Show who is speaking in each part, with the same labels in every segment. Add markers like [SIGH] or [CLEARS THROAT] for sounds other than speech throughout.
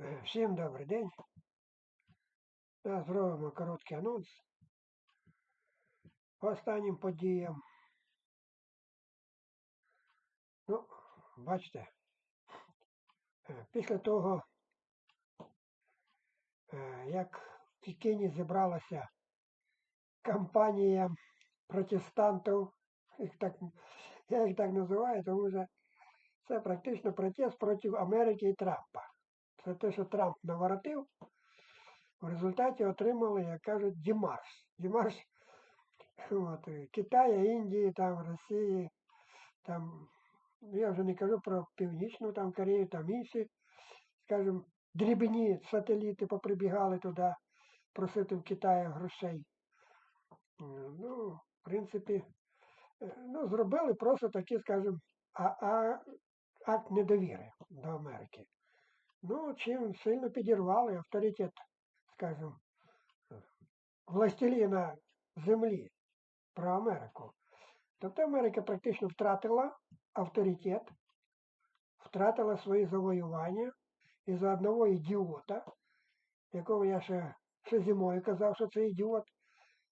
Speaker 1: Е, Всім добрий день. Зробимо короткий анонс по останнім подіям. Ну, бачите, е, після того, е, як в Пекіні зібралася кампанія протестантів, їх так, я їх так називаю, тому що це практично протест проти Америки і Трампа. Це те, що Трамп наворотив, в результаті отримали, як кажуть, Дімарш. Дімарш от, е, Китая, Індії, там, Росії, там, ну, я вже не кажу про Північну там, Корею, там інші, скажімо, дрібні сателіти поприбігали туди просити в Китаю грошей. Е, Ну, в принципі, е, ну, зробили просто такий, скажімо, акт недовіри до Америки. Ну, чим сильно підірвали авторитет, скажімо, властеліна землі про Америку. Тобто Америка практично втратила авторитет, втратила свої завоювання із-за одного ідіота, якого я ще, ще зимою казав, що це ідіот,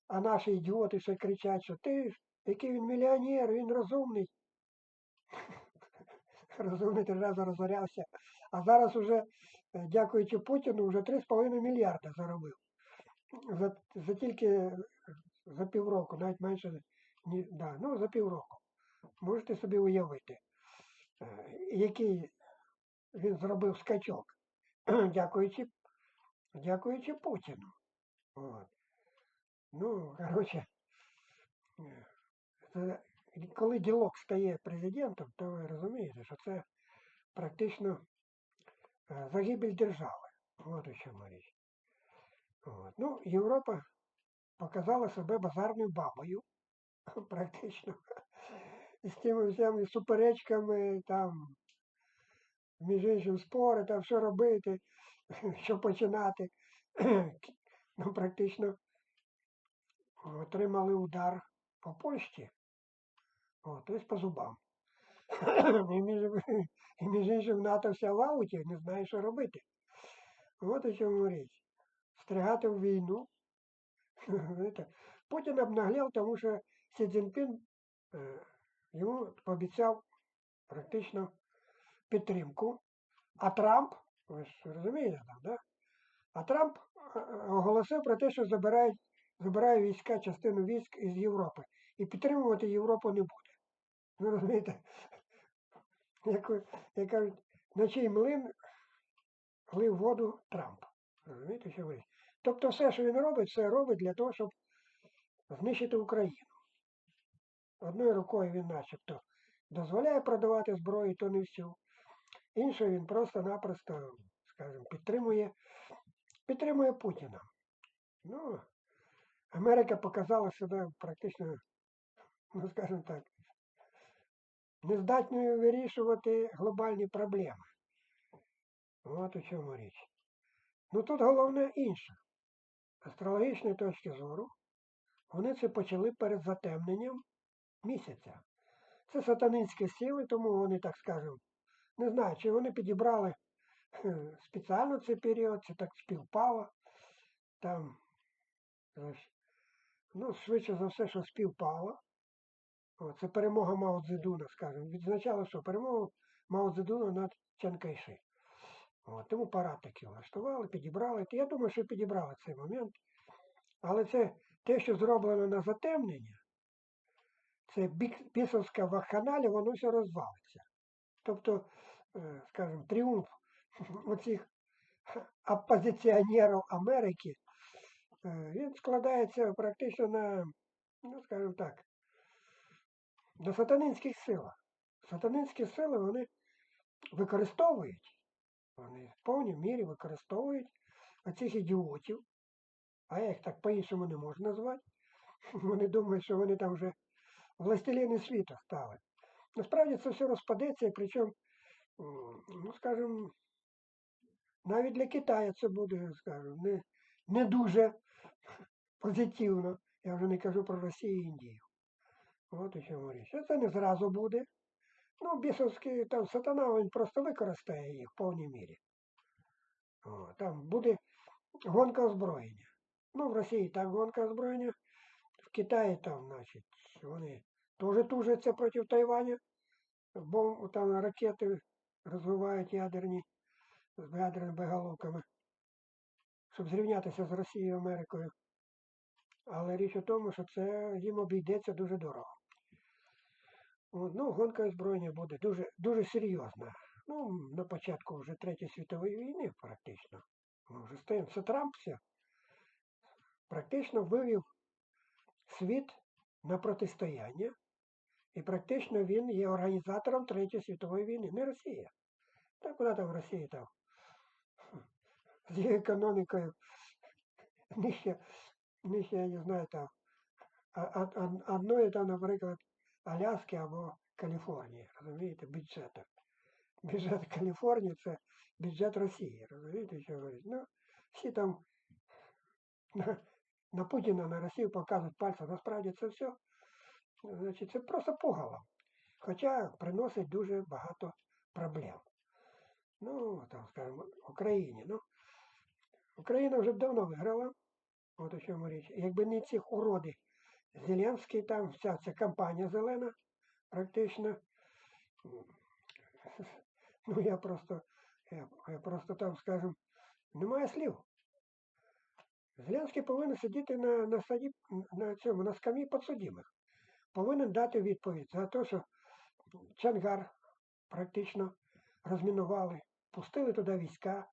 Speaker 1: а наші ідіоти ще кричать, що ти, який він мільйонер, він розумний. [LAUGHS] Розумний три рази розорявся. А зараз уже, е, дякуючи Путіну, вже 3,5 мільярда заробив. За, за тільки е, за півроку, навіть менше, ні, да, ну за півроку. Можете собі уявити, е, який він зробив скачок, [CLEARS THROAT] дякуючи, дякуючи Путіну. От. Ну, коротше, коли ділок стає президентом, то ви розумієте, що це практично загибель держави. От у чому річ. От. Ну, Європа показала себе базарною бабою, [LAUGHS] практично. [LAUGHS] з тими всіми суперечками, там, між іншим спори, там що робити, [LAUGHS] що починати. [CLEARS THROAT] ну, практично отримали удар по Польщі, О, тобто по зубам. [COUGHS] і, між, [COUGHS] і між іншим НАТО вся в ауті, не знає, що робити. От у чому річ. Стригати в війну. [LAUGHS] Путін обнаглел, тому що Сі Цзіньпін е, йому пообіцяв практично підтримку. А Трамп, ви ж розумієте, там, да? а Трамп е, оголосив про те, що забирають, забирає війська, частину військ із Європи. І підтримувати Європу не буде. Ви розумієте? Як, як кажуть, на чий млин лив воду Трамп. Розумієте, що ви? Тобто все, що він робить, все робить для того, щоб знищити Україну. Одною рукою він начебто дозволяє продавати зброю, то не всю. Іншою він просто-напросто, скажімо, підтримує, підтримує Путіна. Ну, Америка показала себе практично, ну скажімо так, нездатною вирішувати глобальні проблеми. От у чому річ. Ну тут головне інше. З астрологічної точки зору, вони це почали перед затемненням місяця. Це сатанинські сили, тому вони, так скажемо, не знаю, чи вони підібрали спеціально цей період, чи так співпало. Там, ну, швидше за все, що співпало. Це перемога Мао Цзедуна, скажімо. Відзначали, що перемогу Мао Цзедуна над Чанкайши. От, тому парад таки влаштували, підібрали. Я думаю, що підібрали цей момент. Але це те, що зроблено на затемнення, це бісовська вакханалія, воно все розвалиться. Тобто, е, скажімо, тріумф [LAUGHS] оцих опозиціонерів Америки, е, він складається практично на, ну, скажімо так, на сатанинських силах. Сатанинські сили вони використовують, вони в повній мірі використовують оцих ідіотів, а я їх так по-іншому не можу назвати. [LAUGHS] Вони думають, що вони там вже властеліни світу стали. Насправді це все розпадеться, і причому, ну скажімо, навіть для Китаю це буде, скажімо, не, не дуже позитивно. Я вже не кажу про Росію і Індію. От у чому річ. Це не зразу буде. Ну, бісовський там сатана, він просто використає їх в повній мірі. О, там буде гонка озброєння. Ну, в Росії так гонка озброєння, в Китаї там, значить, вони теж тужаться проти Тайваня, бо там ракети розвивають ядерні з ядерними боєголовками, щоб зрівнятися з Росією і Америкою. Але річ у тому, що це їм обійдеться дуже дорого. Ну, гонка озброєння буде дуже, дуже серйозна. Ну, на початку вже Третьої світової війни практично. Ми вже стоїмо. Це Трамп все практично вивів світ на протистояння. І практично він є організатором Третьої світової війни, не Росія. Та куди там Росія там? З її економікою нижче, нижче, я не знаю, там, а- а- а- одної там, наприклад, Аляски або Каліфорнії, розумієте, бюджету. Бюджет [LAUGHS] Каліфорнії це бюджет Росії, розумієте, що говорить? Ну, всі там [LAUGHS] на, на Путіна, на Росію показують пальцем, насправді це все, значить, це просто пугало. Хоча приносить дуже багато проблем. Ну, там, скажімо, Україні. Ну, Україна вже давно виграла. От у чому річ. Якби не ці уроди Зеленський, там вся ця кампанія зелена, практично. Ну, я просто, я, я просто там, скажем, немає слів. Зеленський повинен сидіти на, на, саді, на цьому, на скам'ї підсудимих. Повинен дати відповідь за те, що Чангар практично розмінували, пустили туди війська,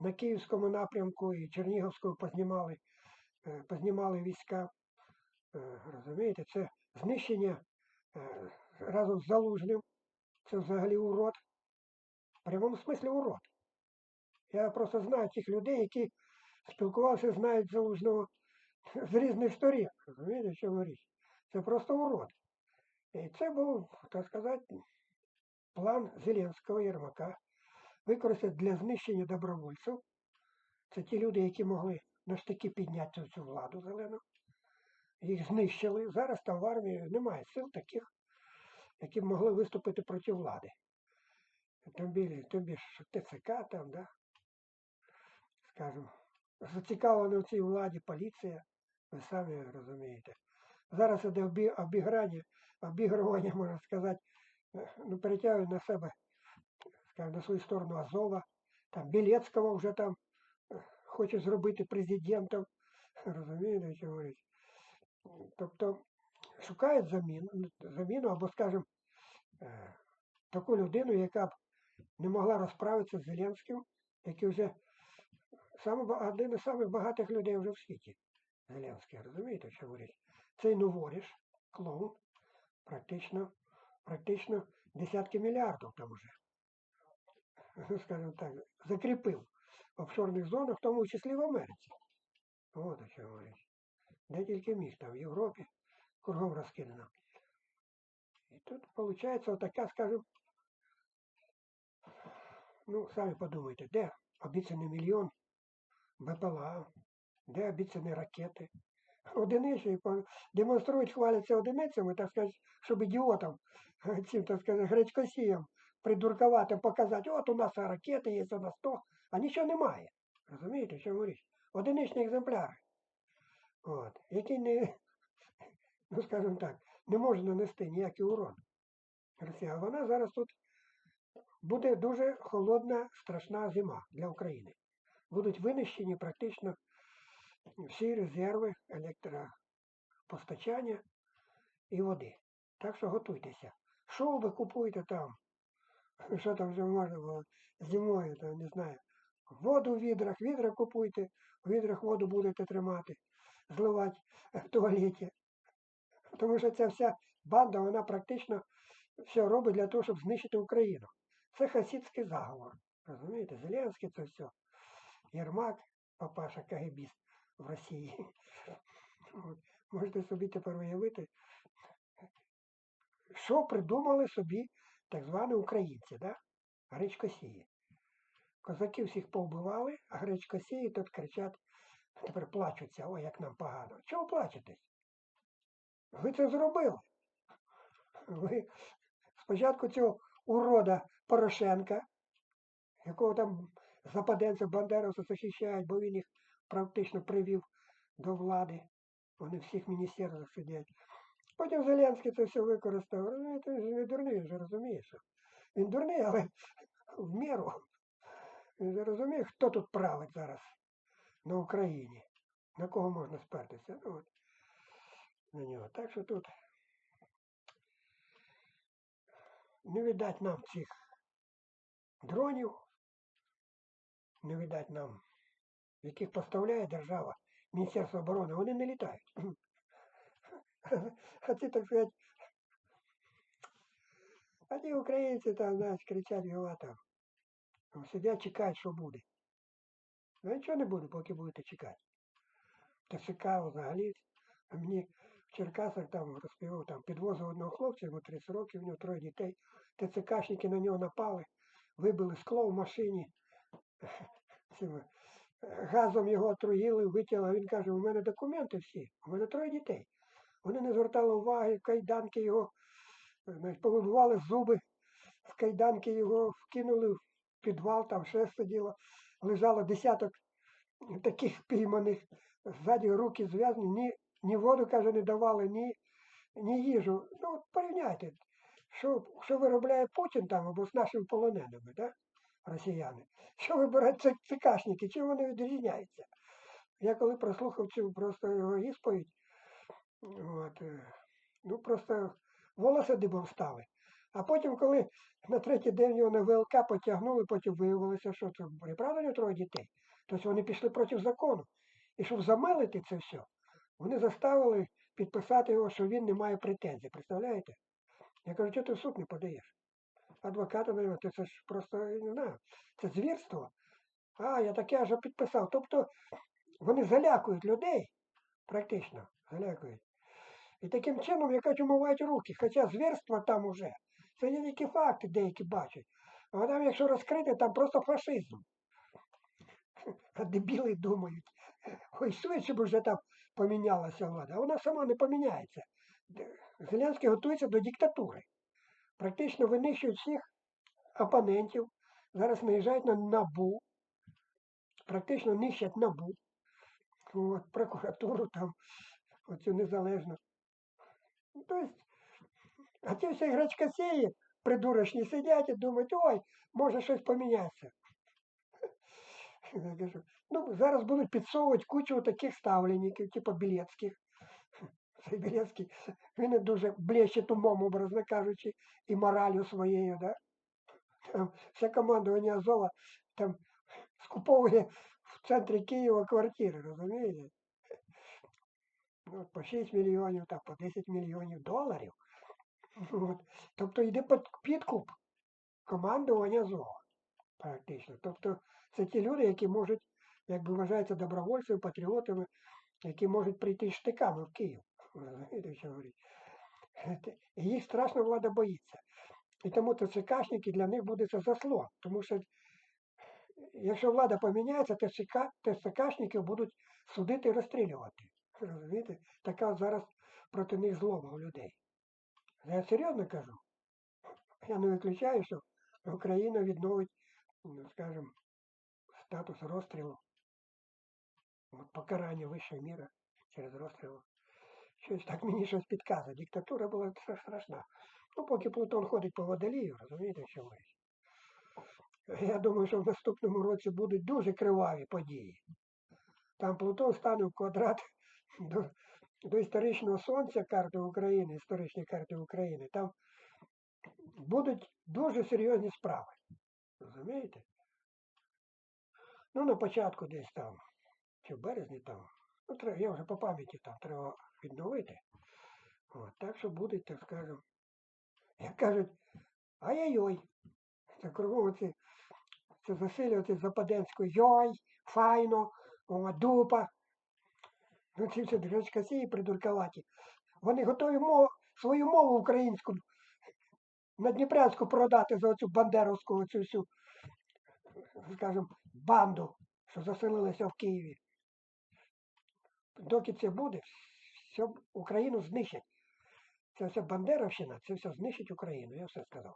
Speaker 1: на Київському напрямку і Чернігівському познімали, е, познімали війська. Е, Розумієте, це знищення е, разом з Залужним. Це взагалі урод. В прямому смислі урод. Я просто знаю тих людей, які спілкувалися, знають Залужного з різних сторін. Розумієте, чому річ? Це просто урод. І це був, так сказати, план Зеленського Єрмака використати для знищення добровольців. Це ті люди, які могли на підняти цю владу зелену. Їх знищили. Зараз там в армії немає сил таких, які б могли виступити проти влади. Тим більше, ТЦК там, да? скажімо, зацікавлена в цій владі поліція, ви самі розумієте. Зараз іде обіграння, обігрування, можна сказати, е, ну, перетягують на себе, скажімо, на свою сторону Азова, там Білецького вже там е, хоче зробити президентом. Розумієте, що говорить? Тобто шукають заміну, заміну або, скажімо, е, таку людину, яка б не могла розправитися з Зеленським, який вже один із самих багатих людей вже в світі. Зеленський, розумієте, що говорить? Цей новоріш, клоун, практично, практично десятки мільярдів там уже, [LAUGHS] скажімо так, закріпив в офшорних зонах, в тому числі в Америці. От що говорить. Де тільки міг, там в Європі, кругом розкидано. І тут виходить отака, скажімо, ну, самі подумайте, де обіцяний мільйон БПЛА, де обіцяні ракети. Одиниці демонструють, хваляться одиницями, так сказати, щоб ідіотам, [LAUGHS] цим, так сказати, гречкосіям, придурковатим показати, от у нас ракети є, у нас то, а нічого немає. Розумієте, що говорить? Одиничні екземпляри. От, які не, ну скажімо так, не може нанести ніякий урон. Росія. Вона зараз тут буде дуже холодна, страшна зима для України. Будуть винищені практично всі резерви електропостачання і води. Так що готуйтеся. Що ви купуєте там? Що там вже можна було зимою, там, не знаю. Воду в відрах, відра купуйте, в відрах воду будете тримати, зливати в туалеті. Тому що ця вся банда, вона практично все робить для того, щоб знищити Україну. Це хасідський заговор. Розумієте? Зеленський це все. Єрмак, папаша КГБіст в Росії. От. Можете собі тепер уявити, що придумали собі так звані українці, да? гречкосії. Козаки всіх повбивали, а гречкосії тут кричать, тепер плачуться, ой, як нам погано. Чого плачетесь? Ви це зробили. Ви спочатку цього урода Порошенка, якого там западенців, бандеровців захищають, бо він їх практично привів до влади. Вони всіх міністерствах сидять. Потім Зеленський це все використав. Розумієте, він же не дурний, він же розуміє, що він дурний, але в міру. Він же хто тут править зараз на Україні, на кого можна спертися. Ну, от, на нього. Так що тут не видать нам цих дронів, не видать нам, яких поставляє держава, Міністерство оборони, вони не літають. [LAUGHS] А ці, так сказати, а ті українці там, знаєш, кричать, там. Сидять, чекають, що буде. Ну нічого не буде, поки будете чекати. ТСК взагалі. А мені в Черкасах там розповів, там підвозив одного хлопця, йому 30 років, у нього троє дітей. ТЦКшники на нього напали, вибили скло в машині. [LAUGHS] Е, Газом його отруїли, витягли. Він каже, у мене документи всі, у мене троє дітей. Вони не звертали уваги, кайданки його, е, значить, повибивали зуби, в кайданки його вкинули в підвал, там ще сиділо, лежало десяток таких пійманих, ззаді руки зв'язані, ні, ні воду, каже, не давали, ні, ні їжу. Ну, от порівняйте, що, що виробляє Путін там або з нашими полоненими, да? росіяни. Що вибирають цикашники, чим вони відрізняються? Я коли прослухав цю просто його ісповідь, от, е, ну просто волоси дибом стали. А потім, коли на третій день його на ВЛК потягнули, потім виявилося, що це у троє дітей. Тобто вони пішли проти закону. І щоб замилити це все, вони заставили підписати його, що він не має претензій. Представляєте? Я кажу, чого ти в суд не подаєш? Адвоката на нього, це ж просто не знаю. Це звірство. А, я таке вже підписав. Тобто вони залякують людей, практично залякують. І таким чином, якось умивають руки. Хоча звірства там уже. Це є тільки факти, деякі бачать. А там, якщо розкрити, там просто фашизм. А дебіли думають, ой, швидше б вже там помінялася влада. А вона сама не поміняється. Зеленський готується до диктатури. Практично винищують всіх опонентів. Зараз наїжджають на НАБУ, практично нищать НАБУ, от, прокуратуру там, оцю незалежну. Ну, Тобто, а ті всі грачкосеї придурочні сидять і думають, ой, може щось поміняться. [LAUGHS] Я кажу, ну, зараз будуть підсовувати кучу таких ставленників, типу Білецьких. Цей [LAUGHS] Білецький, він не дуже блещет умом, образно кажучи, і моралью своєю, да? Там вся командування Азова там скуповує в центрі Києва квартири, розумієте? Ну, по 6 мільйонів, так, по 10 мільйонів доларів. От. Тобто йде під- підкуп командування Азова, практично. Тобто це ті люди, які можуть, якби вважаються добровольцями, патріотами, які можуть прийти штиками в Київ. [LAUGHS] І їх страшно влада боїться. І тому ТЦКшники для них буде це заслон. Тому що якщо влада поміняється, ТЦК, ТЦКшників будуть судити і розстрілювати. Розумієте? Така зараз проти них злоба у людей. Я серйозно кажу. Я не виключаю, що Україна відновить, ну, скажімо, статус розстрілу. Покарання вищої міри через розстріл. Щось так мені щось підказує. Диктатура була страшна. Ну, поки Плутон ходить по водолію, розумієте, що ми. Я думаю, що в наступному році будуть дуже криваві події. Там Плутон стане в квадрат [LAUGHS] до, до історичного сонця карти України, історичні карти України. Там будуть дуже серйозні справи. Розумієте? Ну, на початку десь там, чи в березні там. Ну, я вже по пам'яті там треба відновити. От, так що будуть, так скажемо, як кажуть, ай-яй-йой. Це кругом ці, це засилювати западенською йой, файно, о, дупа. Ці всі дрочкасії придуркаваті. Вони готові мову, свою мову українську на Дніпрянську продати за оцю бандеровську, оцю всю, скажімо, банду, що заселилися в Києві. Доки це буде, все Україну знищать. Це вся Бандеровщина, це все знищить Україну. Я все сказав.